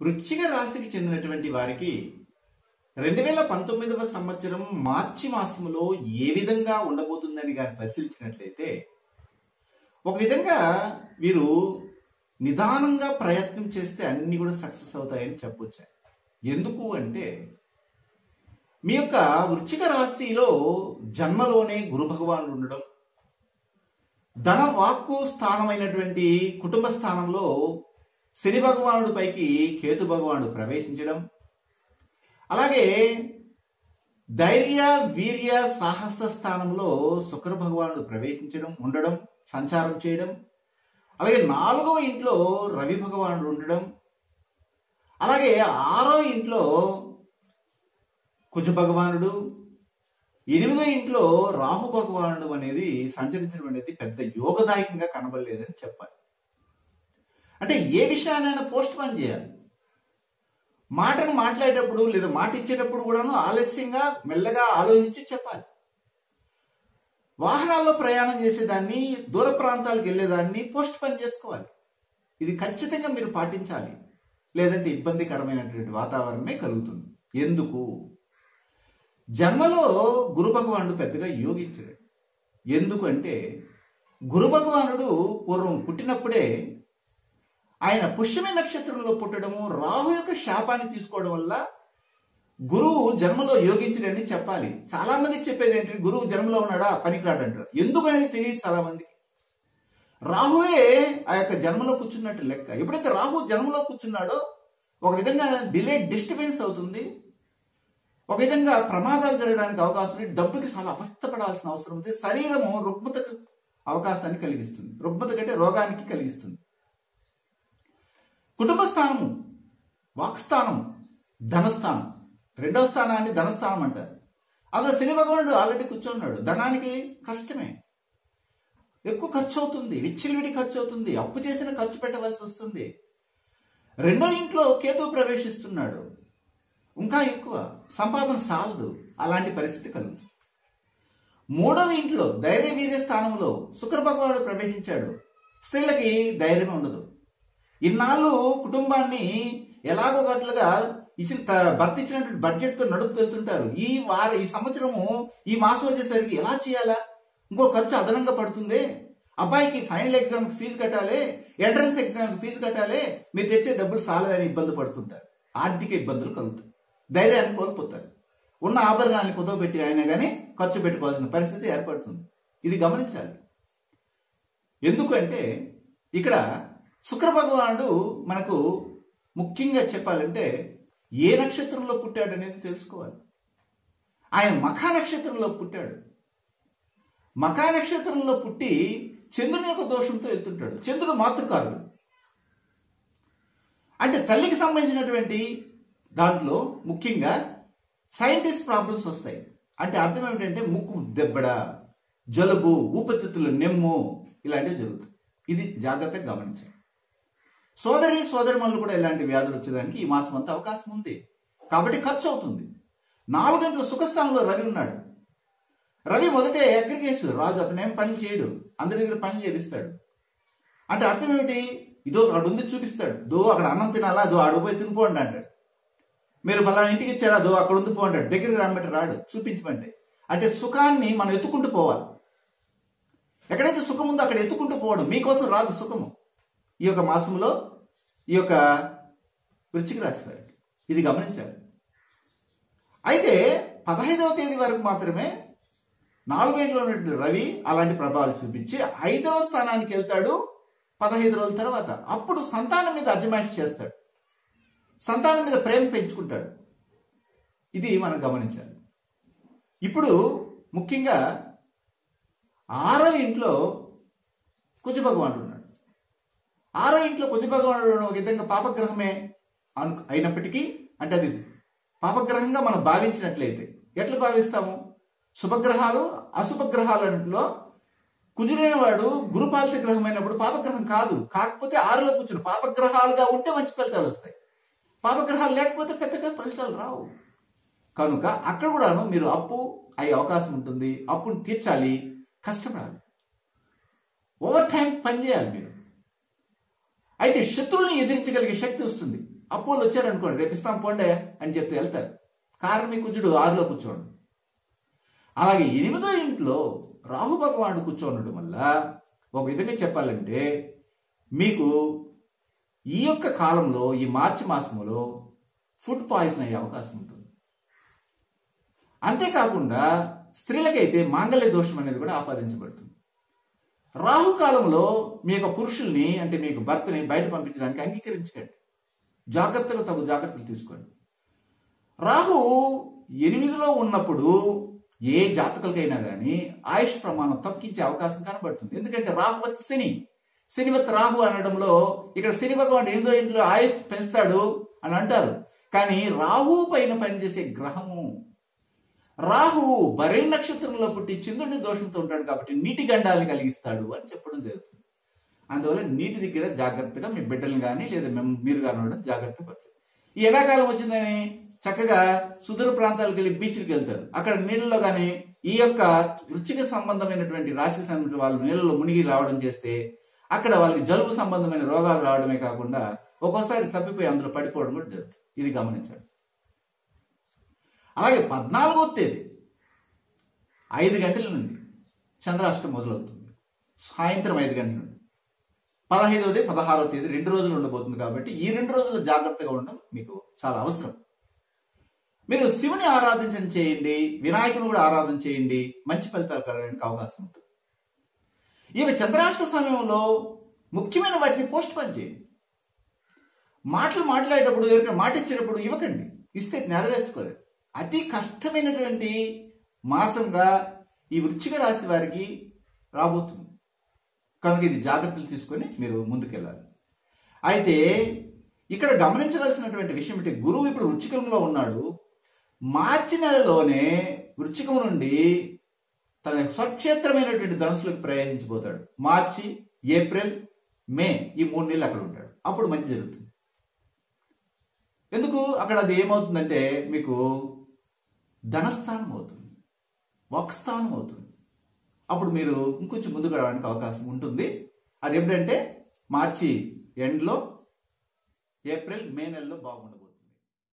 వృశ్చిక రాశికి చెందినటువంటి వారికి రెండు వేల పంతొమ్మిదవ సంవత్సరం మార్చి మాసంలో ఏ విధంగా ఉండబోతుందని గారు పరిశీలించినట్లయితే ఒక విధంగా వీరు నిదానంగా ప్రయత్నం చేస్తే అన్ని కూడా సక్సెస్ అవుతాయని చెప్పొచ్చు. ఎందుకు అంటే మీ యొక్క వృశ్చిక రాశిలో జన్మలోనే గురు భగవానుడు ఉండడం ధన వాక్కు స్థానమైనటువంటి కుటుంబ స్థానంలో శని భగవానుడి పైకి కేతు భగవానుడు ప్రవేశించడం. అలాగే ధైర్య వీర్య సాహస స్థానంలో శుక్ర భగవానుడు ప్రవేశించడం ఉండడం సంచారం చేయడం. అలాగే నాలుగవ ఇంట్లో రవి భగవానుడు ఉండడం. అలాగే ఆరో ఇంట్లో కుజ భగవానుడు. ఎనిమిదో ఇంట్లో రాహు భగవానుడు అనేది సంచరించడం అనేది పెద్ద యోగదాయకంగా కనబడలేదని చెప్పాలి. అంటే ఏ విషయాన్నైనా పోస్ట్ పోన్ చేయాలి. మాటను మాట్లాడేటప్పుడు లేదా మాట ఇచ్చేటప్పుడు కూడాను ఆలస్యంగా మెల్లగా ఆలోచించి చెప్పాలి. వాహనాల్లో ప్రయాణం చేసేదాన్ని దూర ప్రాంతాలకు వెళ్ళేదాన్ని పోస్ట్ పోన్ చేసుకోవాలి. ఇది ఖచ్చితంగా మీరు పాటించాలి. లేదంటే ఇబ్బందికరమైనటువంటి వాతావరణమే కలుగుతుంది. ఎందుకు? జన్మలో గురు భగవానుడు పెద్దగా యోగించడు. ఎందుకంటే గురు భగవానుడు పూర్వం పుట్టినప్పుడే ఆయన పుష్యమి నక్షత్రంలో పుట్టడము రాహు యొక్క శాపాన్ని తీసుకోవడం వల్ల గురువు జన్మలో యోగించడని చెప్పాలి. చాలా మంది చెప్పేది ఏంటి? గురువు జన్మలో ఉన్నాడా? పనికిరాడు అంటారు. ఎందుకు అనేది తెలియదు చాలా మందికి రాహువే ఆ యొక్క జన్మలో కూర్చున్నట్టు లెక్క. ఎప్పుడైతే రాహు జన్మలో కూర్చున్నాడో ఒక విధంగా డిలే డిస్టర్బెన్స్ అవుతుంది. ఒక విధంగా ప్రమాదాలు జరగడానికి అవకాశం ఉంది. డబ్బుకి చాలా అవస్థపడాల్సిన అవసరం ఉంది. శరీరము రుగ్మతకు అవకాశాన్ని కలిగిస్తుంది. రుగ్మత కంటే రోగానికి కలిగిస్తుంది. కుటుంబ స్థానము వాక్స్థానం ధనస్థానం. రెండవ స్థానాన్ని ధనస్థానం అంటారు. అలా శని భగవానుడు ఆల్రెడీ కూర్చున్నాడు. ధనానికి కష్టమే. ఎక్కువ ఖర్చు అవుతుంది విచ్చిలివిడి ఖర్చు అవుతుంది అప్పు చేసిన ఖర్చు పెట్టవలసి వస్తుంది. రెండో ఇంట్లో కేతు ప్రవేశిస్తున్నాడు. ఇంకా ఎక్కువ సంపాదన సాలదు అలాంటి పరిస్థితి కలుగుతుంది. మూడవ ఇంట్లో ధైర్య వీర్య స్థానంలో శుక్ర భగవానుడు ప్రవేశించాడు. స్త్రీలకి ధైర్యం ఉండదు. ఇన్నాళ్ళు కుటుంబాన్ని ఎలాగో గట్లుగా ఇచ్చిన భర్త ఇచ్చినటువంటి బడ్జెట్తో నడుపు వెళ్తుంటారు. ఈ వార ఈ సంవత్సరము ఈ మాసం వచ్చేసరికి ఎలా చేయాలా? ఇంకో ఖర్చు అదనంగా పడుతుంది? అబ్బాయికి ఫైనల్ ఎగ్జామ్ ఫీజు కట్టాలి? ఎంట్రన్స్ ఎగ్జామ్ ఫీజు కట్టాలి? మీరు తెచ్చే డబ్బులు సాలవని ఇబ్బంది పడుతుంటారు. ఆర్థిక ఇబ్బందులు కలుగుతాయి. ధైర్యాన్ని కోల్పోతారు. ఉన్న ఆభరణాన్ని కుదవబెట్టి అయినా కానీ ఖర్చు పెట్టుకోవాల్సిన పరిస్థితి ఏర్పడుతుంది. ఇది గమనించాలి. ఎందుకంటే ఇక్కడ శుక్ర భగవానుడు మనకు ముఖ్యంగా చెప్పాలంటే ఏ నక్షత్రంలో పుట్టాడు అనేది తెలుసుకోవాలి. ఆయన మఖా నక్షత్రంలో పుట్టాడు. మఖా నక్షత్రంలో పుట్టి చంద్రుని యొక్క దోషంతో వెళ్తుంటాడు చంద్రుడు మాతృకారుడు అంటే తల్లికి సంబంధించినటువంటి దాంట్లో ముఖ్యంగా సైంటిస్ట్ ప్రాబ్లమ్స్ వస్తాయి. అంటే అర్థం ఏమిటంటే ముక్కు దెబ్బడ జలుబు ఊపిరితిత్తులు నెమ్ము ఇలాంటివి జరుగుతాయి. ఇది జాగ్రత్తగా గమనించాలి. సోదరి సోదరిమణులు కూడా ఇలాంటి వ్యాధులు వచ్చేదానికి ఈ మాసం అంతా అవకాశం ఉంది. కాబట్టి ఖర్చు అవుతుంది. నాలుగు గంటల సుఖస్థానంలో రవి ఉన్నాడు. రవి మొదటే అగ్రిగేషన్ రాజు అతనేం పని చేయడు. అందరి దగ్గర పని చేపిస్తాడు. అంటే అర్థం ఏమిటి? ఇదో అక్కడ ఉంది చూపిస్తాడు. దో అక్కడ అన్నం తినాలా? దో ఆడు పోయి తినిపోండి అంటాడు. మీరు పలానా ఇంటికి ఇచ్చారా దో అక్కడ ఉంది పో దగ్గరికి రమ్మంటే రాడు. చూపించమంటే. అంటే సుఖాన్ని మనం ఎత్తుకుంటూ పోవాలి. ఎక్కడైతే సుఖం ఉందో అక్కడ ఎత్తుకుంటూ పోవడం. మీకోసం రాదు సుఖము. ఈ యొక్క మాసంలో ఈ యొక్క వృచ్చిక రాశి వారికి ఇది గమనించాలి. అయితే పదహైదవ తేదీ వరకు మాత్రమే నాలుగేంట్లో ఉన్నటువంటి రవి అలాంటి ప్రభావాలు చూపించి ఐదవ స్థానానికి వెళ్తాడు పదహైదు రోజుల తర్వాత. అప్పుడు సంతానం మీద అజమాయిషి చేస్తాడు. సంతానం మీద ప్రేమ పెంచుకుంటాడు. ఇది మనం గమనించాలి. ఇప్పుడు ముఖ్యంగా ఆరవ ఇంట్లో కుజ భగవానుడు ఆరో ఇంట్లో కుజ భగవానుడు ఒక విధంగా పాపగ్రహమే అను అయినప్పటికీ అంటే అది పాపగ్రహంగా మనం భావించినట్లయితే ఎట్లా భావిస్తాము? శుభగ్రహాలు అశుభగ్రహాలలో కుజుడైన వాడు గురుపాలిత గ్రహం అయినప్పుడు పాపగ్రహం కాదు. కాకపోతే ఆరులో కూర్చుని పాపగ్రహాలుగా ఉంటే మంచి ఫలితాలు వస్తాయి. పాపగ్రహాలు లేకపోతే పెద్దగా ఫలితాలు రావు. కనుక అక్కడ కూడాను మీరు అప్పు అయ్యే అవకాశం ఉంటుంది. అప్పును తీర్చాలి. కష్టపడాలి. ఓవర్ టైం పని చేయాలి మీరు. అయితే శత్రువులను ఎదిరించగలిగే శక్తి వస్తుంది. అప్పులు వచ్చారనుకోండి రేపు ఇస్తాం పోండే అని చెప్తే వెళ్తారు. కారణం మీ కుజుడు ఆరులో కూర్చోండు. అలాగే ఎనిమిదో ఇంట్లో రాహు భగవానుడు కూర్చోండడం వల్ల ఒక విధంగా చెప్పాలంటే మీకు ఈ యొక్క కాలంలో ఈ మార్చి మాసంలో ఫుడ్ పాయిజన్ అయ్యే అవకాశం ఉంటుంది. అంతేకాకుండా స్త్రీలకైతే మాంగళ్య దోషం అనేది కూడా ఆపాదించబడుతుంది. రాహుకాలంలో మీ యొక్క పురుషుల్ని అంటే మీ యొక్క భర్తని బయట పంపించడానికి అంగీకరించకండి. జాగ్రత్తలు తగు జాగ్రత్తలు తీసుకోండి. రాహు ఎనిమిదిలో ఉన్నప్పుడు ఏ జాతకులకైనా కానీ ఆయుష్ ప్రమాణం తగ్గించే అవకాశం కనబడుతుంది. ఎందుకంటే రాహు వచ్చి శని. శనివత్ రాహు అనడంలో ఇక్కడ శని భగవాన్ ఎనిమిదో ఇంట్లో ఆయుష్ పెంచుతాడు అని అంటారు. కానీ రాహు పైన పనిచేసే గ్రహము రాహువు బరే నక్షత్రంలో పుట్టి చంద్రుడి దోషంతో ఉంటాడు కాబట్టి నీటి గండాలను కలిగిస్తాడు అని చెప్పడం జరుగుతుంది. అందువల్ల నీటి దగ్గర జాగ్రత్తగా మీ బిడ్డలు కానీ లేదా మేము- మీరు కానీ ఉండడం జాగ్రత్త పడుతుంది ఈ ఎండాకాలం వచ్చిందని చక్కగా సుదూర ప్రాంతాలకు వెళ్ళి బీచ్లకు వెళ్తారు. అక్కడ నీళ్ళలో కానీ ఈ యొక్క రుచికి సంబంధమైనటువంటి రాశి వాళ్ళు నీళ్ళలో మునిగి రావడం చేస్తే అక్కడ వాళ్ళకి జలుబు సంబంధమైన రోగాలు రావడమే కాకుండా ఒక్కోసారి తప్పిపోయి అందులో పడిపోవడం కూడా జరుగుతుంది. ఇది గమనించండి. అలాగే పద్నాలుగో తేదీ ఐదు గంటల నుండి చంద్రాష్టం మొదలవుతుంది. సాయంత్రం ఐదు గంటల నుండి. పదహైదవది పదహారవ తేదీ రెండు రోజులు ఉండబోతుంది కాబట్టి ఈ రెండు రోజులు జాగ్రత్తగా ఉండడం మీకు చాలా అవసరం. మీరు శివుని ఆరాధించడం చేయండి వినాయకుని కూడా ఆరాధన చేయండి మంచి ఫలితాలు కలగడానికి అవకాశం ఉంటుంది. ఇవి చంద్రాష్ట సమయంలో ముఖ్యమైన వాటిని పోస్ట్ పని చేయండి. మాటలు మాట్లాడేటప్పుడు ఎవరికైనా మాట ఇచ్చేటప్పుడు ఇవ్వకండి. ఇస్తే నెరవేర్చుకోలేదు అతి కష్టమైనటువంటి మాసంగా ఈ వృచ్చిక రాశి వారికి రాబోతుంది. కనుక ఇది జాగ్రత్తలు తీసుకొని మీరు ముందుకెళ్ళాలి. అయితే ఇక్కడ గమనించవలసినటువంటి విషయం ఏంటి గురువు ఇప్పుడు వృచ్చికంలో ఉన్నాడు. మార్చి నెలలోనే వృచ్చికం నుండి తన స్వక్షేత్రమైనటువంటి ధనుసులకు ప్రయాణించిపోతాడు. మార్చి ఏప్రిల్ మే ఈ మూడు నెలలు అక్కడ ఉంటాడు. అప్పుడు మంచి జరుగుతుంది. ఎందుకు? అక్కడ అది ఏమవుతుందంటే మీకు ధనస్థానం అవుతుంది. వక్స్థానం అవుతుంది. అప్పుడు మీరు ఇంకొంచెం ముందుకు రావడానికి అవకాశం ఉంటుంది. అది ఎప్పుడంటే మార్చి ఎండ్లో ఏప్రిల్ మే నెలలో బాగుంటుంది.